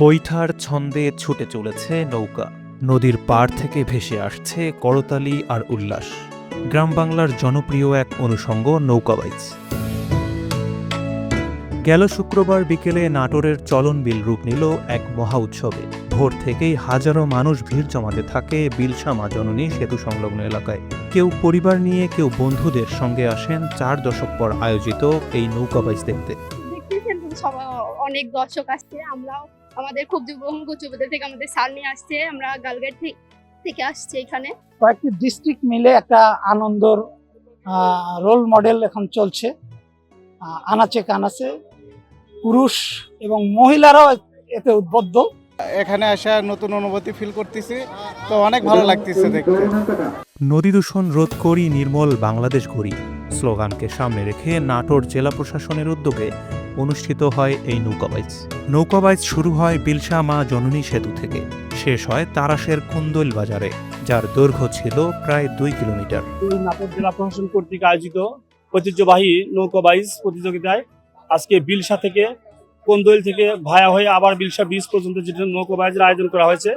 বৈঠার ছন্দে ছুটে চলেছে নৌকা। নদীর পাড় থেকে ভেসে আসছে করতালি আর উল্লাস। গ্রাম বাংলার জনপ্রিয় এক অনুষঙ্গ নৌকাবাইজ গেল শুক্রবার বিকেলে নাটোরের চলনবিল রূপ নিল এক মহা উৎসবে। ভোর থেকেই হাজারো মানুষ ভিড় জমাতে থাকে বিলসা মা জননী সেতু সংলগ্ন এলাকায়। কেউ পরিবার নিয়ে, কেউ বন্ধুদের সঙ্গে আসেন চার দশক পর আয়োজিত এই নৌকাবাইজ দেখতে। অনেক দর্শক আসছে, আমরাও আমাদের খুব যুবঙ্গ যুবদের থেকে আমাদের স্যার নিয়ে আসছে আমরা গালগেট থেকে আসছি এখানে। কয়েকটি ডিস্ট্রিক্ট মিলে একটা আনন্দর রোল মডেল এখন চলছে। আহ, আনাচে কানাচে। পুরুষ এবং মহিলারাও এতে উদ্বুদ্ধ। এখানে আসা নতুন অনুভূতি ফিল করতেছি তো অনেক ভালো লাগতেছে দেখতে। নদী দূষণ রোধ করি নির্মল বাংলাদেশ গড়ি স্লোগানকে সামনে রেখে নাটোর জেলা প্রশাসনের উদ্যোগে অনুষ্ঠিত হয় এই নৌকাবাইজ। নৌকাবাইজ শুরু হয় বিলসা মা জননী সেতু থেকে। শেষ হয় তারাশের কুন্দল বাজারে, যার দৈর্ঘ্য ছিল প্রায় দুই কিলোমিটার। নাটোর জেলা প্রশাসন কর্তৃক আয়োজিত ঐতিহ্যবাহী নৌকাবাইজ প্রতিযোগিতায় আজকে বিলসা থেকে কোন্দইল থেকে ভায়া হয়ে আবার বিলসা ব্রিজ পর্যন্ত যেটা নৌকাবাইজের আয়োজন করা হয়েছে।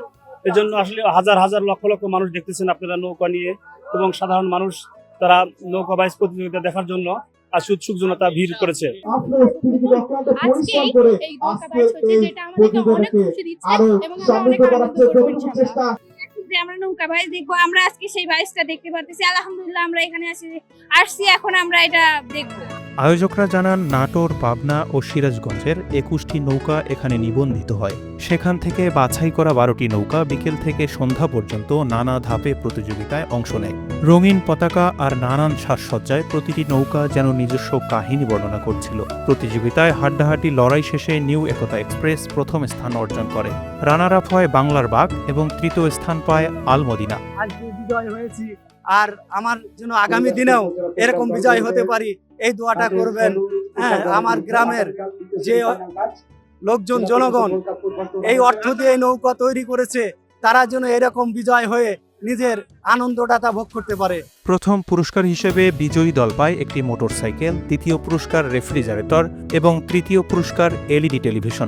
এজন্য আসলে হাজার হাজার লক্ষ লক্ষ মানুষ দেখতেছেন আপনারা নৌকা নিয়ে এবং সাধারণ মানুষ তারা নৌকাবাইজ প্রতিযোগিতা দেখার জন্য। আজ উৎসুক জনতা ভিড় করেছে। আমরা নৌকা বাইচ দেখব আমরা আজকে সেই বাইশটা দেখতে পাচ্ছি আলহামদুলিল্লাহ আমরা এখানে আসি আসছি এখন আমরা এটা দেখব। আয়োজকরা জানান, নাটোর, পাবনা ও সিরাজগঞ্জের একুশটি নৌকা এখানে নিবন্ধিত হয়। সেখান থেকে বাছাই করা বারোটি নৌকা বিকেল থেকে সন্ধ্যা পর্যন্ত নানা ধাপে প্রতিযোগিতায় অংশ নেয়। রঙিন পতাকা আর নানান সাজসজ্জায় প্রতিটি নৌকা যেন নিজস্ব কাহিনী বর্ণনা করছিল। প্রতিযোগিতায় হাড্ডাহাড্ডি লড়াই শেষে নিউ একতা এক্সপ্রেস প্রথম স্থান অর্জন করে। রানার আপ হয় বাংলার বাঘ এবং তৃতীয় স্থান পায় আলমদিনা। আর আমার জন্য আগামী দিনেও এরকম বিজয় হতে পারি এই দোয়াটা করবেন। হ্যাঁ আমার গ্রামের যে লোকজন জনগণ এই অর্থ দিয়ে এই নৌকা তৈরি করেছে তারা যেন এরকম বিজয় হয়ে নিজের আনন্দটা তা ভোগ করতে পারে। প্রথম পুরস্কার হিসেবে বিজয়ী দল পায় একটি মোটরসাইকেল দ্বিতীয় পুরস্কার রেফ্রিজারেটর এবং তৃতীয় পুরস্কার এলইডি টেলিভিশন।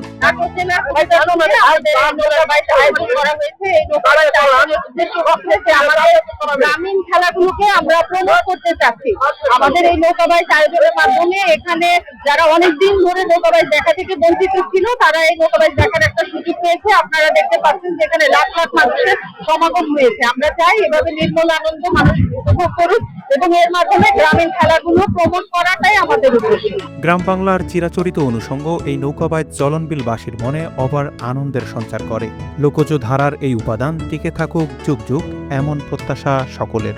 গ্রামীণ খেলাগুলোকে আমরা প্রমোট করতে চাচ্ছি। আমাদের এই নৌকাবাইজ আয়োজনের মাধ্যমে এখানে যারা অনেক দিন ধরে নৌকাবাইজ দেখা থেকে বঞ্চিত ছিল তারা এই নৌকাবাইজ দেখার একটা সুযোগ পেয়েছে। আপনারা দেখতে পাচ্ছেন যেখানে লাখ লাখ মানুষের সমাগম হয়েছে। আমরা চাই এভাবে নির্মল আনন্দ মানুষ উপভোগ করুক এবং এর মাধ্যমে গ্রামীণ খেলাগুলো প্রমোট করাটাই আমাদের উদ্দেশ্য। গ্রাম বাংলার চিরাচরিত অনুষঙ্গ এই নৌকাবায় চলনবিল বাসীর মনে অবার আনন্দের সঞ্চার করে। লোকজ ধারার এই উপাদান টিকে থাকুক যুগ যুগ, এমন প্রত্যাশা সকলের।